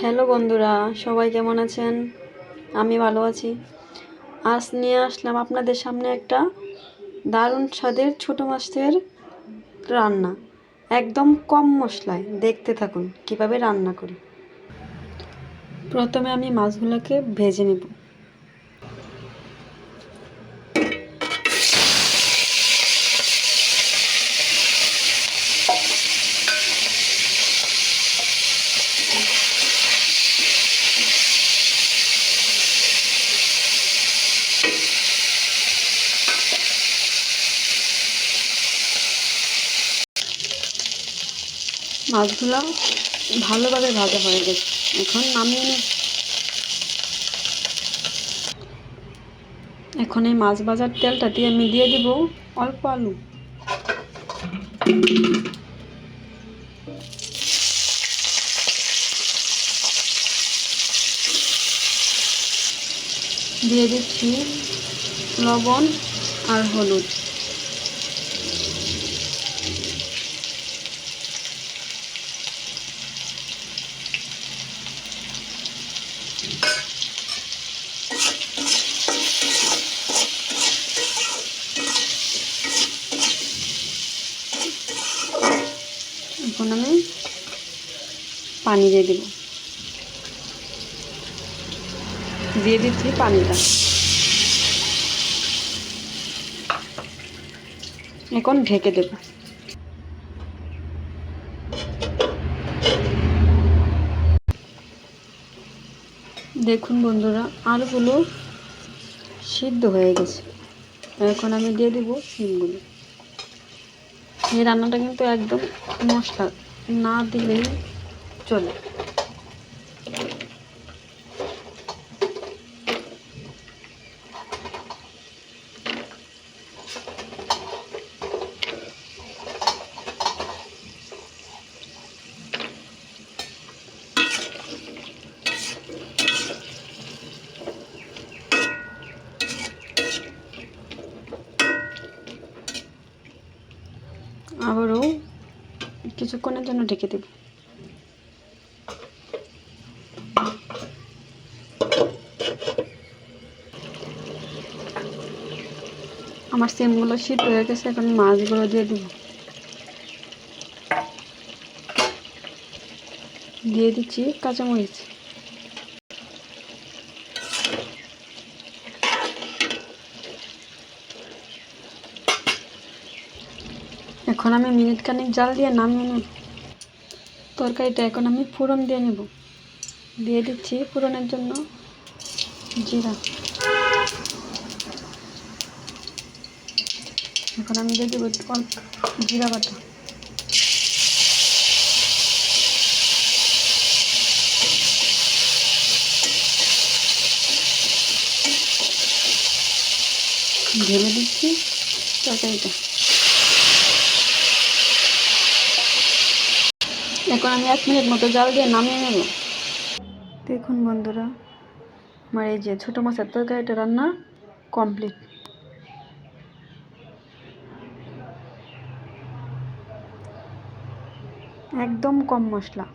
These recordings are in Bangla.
হ্যালো বন্ধুরা, সবাই কেমন আছেন? আমি ভালো আছি। আজ নিয়ে আসলাম আপনাদের সামনে একটা দারুণ স্বাদের ছোটো মাছের রান্না। একদম কম মশলায়। দেখতে থাকুন কীভাবে রান্না করি। প্রথমে আমি মাছগুলোকে ভেজে নেব। মাছগুলো ভালোভাবে ভাজা হয়ে গেছে। এখন নামিয়ে নেব। এখন এই মাছ ভাজার তেলটা দিয়ে আমি দিয়ে দিব অল্প আলু। দিয়ে দিচ্ছি লবণ আর হলুদ। এখন আমি পানি দিয়ে দেব। দিয়ে দিচ্ছি পানিটা। এখন ঢেকে দেব। দেখুন বন্ধুরা, আলুগুলো সিদ্ধ হয়ে গেছে। এখন আমি দিয়ে দেবো শিমগুলো। এই রান্নাটা কিন্তু একদম মশলা না দিলেই চলে। আবারও কিছুক্ষণের জন্য ঢেকে দেব। আমার সিমগুলো শীত হয়ে গেছে, এখন মাছগুলো দিয়ে দিব। দিয়ে দিচ্ছি কাঁচামরিচ। এখন আমি মিনিট খানিক জাল দিয়ে নামিয়ে নেব। তরকারিটা এখন আমি ফোড়ন দিয়ে নেব। দিয়ে দিচ্ছি ফোড়নের জন্য জিরা। এখন আমি দিয়ে দেবো অল্প জিরা বাটা। ঢেলে দিচ্ছি তরকারিটা। এখন আমি এক মিনিট মতো জাল দিয়ে নামিয়ে নেব। দেখুন বন্ধুরা, আমার এই যে ছোটো মাছের তরকারিটা রান্না কমপ্লিট। একদম কম মশলা।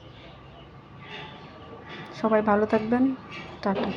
সবাই ভালো থাকবেন, টাটা।